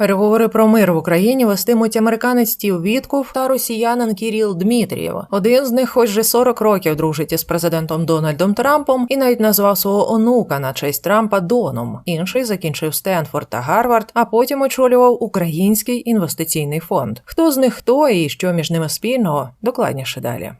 Переговори про мир в Україні вестимуть американець Стів Вітков та росіянин Кіріл Дмитрієв. Один з них, хоч вже 40 років дружить із президентом Дональдом Трампом, і навіть назвав свого онука на честь Трампа Доном. Інший закінчив Стенфорд та Гарвард, а потім очолював Український інвестиційний фонд. Хто з них хто і що між ними спільного, докладніше далі.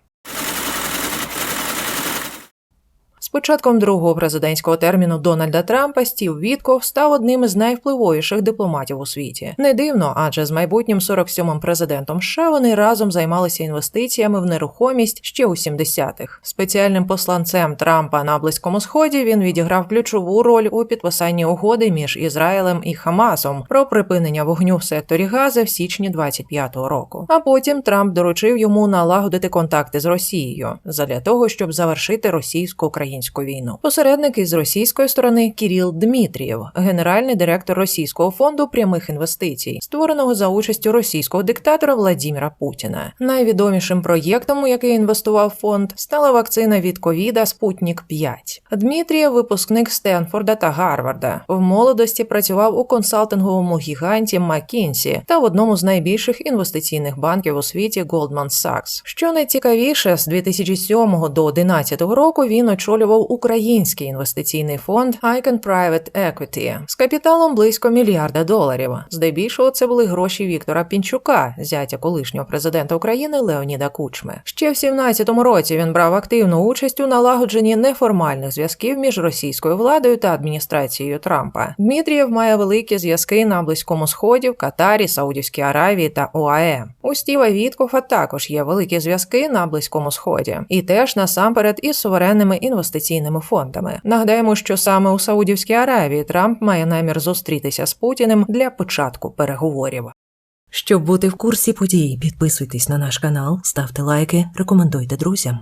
Початком другого президентського терміну Дональда Трампа Стів Вітков став одним із найвпливовіших дипломатів у світі. Не дивно, адже з майбутнім 47-м президентом США вони разом займалися інвестиціями в нерухомість ще у 70-х. Спеціальним посланцем Трампа на Близькому Сході він відіграв ключову роль у підписанні угоди між Ізраїлем і Хамасом про припинення вогню в секторі Гази в січні 25-го року. А потім Трамп доручив йому налагодити контакти з Росією задля того, щоб завершити російсько-українську війну. Посередник із російської сторони Кіріл Дмитрієв, генеральний директор російського фонду прямих інвестицій, створеного за участю російського диктатора Владіміра Путіна. Найвідомішим проєктом, у який інвестував фонд, стала вакцина від ковіда Спутнік 5 Дмитрієв, випускник Стенфорда та Гарварда, в молодості працював у консалтинговому гіганті McKinsey та в одному з найбільших інвестиційних банків у світі Goldman Sachs. Що найцікавіше, з 2007 до 2011 року він очолював український інвестиційний фонд Icon Private Equity з капіталом близько мільярда доларів. Здебільшого це були гроші Віктора Пінчука, зятя колишнього президента України Леоніда Кучми. Ще в 17-му році він брав активну участь у налагодженні неформальних зв'язків між російською владою та адміністрацією Трампа. Дмитрієв має великі зв'язки на Близькому Сході, в Катарі, Саудівській Аравії та ОАЕ. У Стіва Віткофа також є великі зв'язки на Близькому Сході, і теж насамперед із суверенними інвестиційними фондами. Нагадаємо, що саме у Саудівській Аравії Трамп має намір зустрітися з Путіним для початку переговорів. Щоб бути в курсі подій, підписуйтесь на наш канал, ставте лайки, рекомендуйте друзям.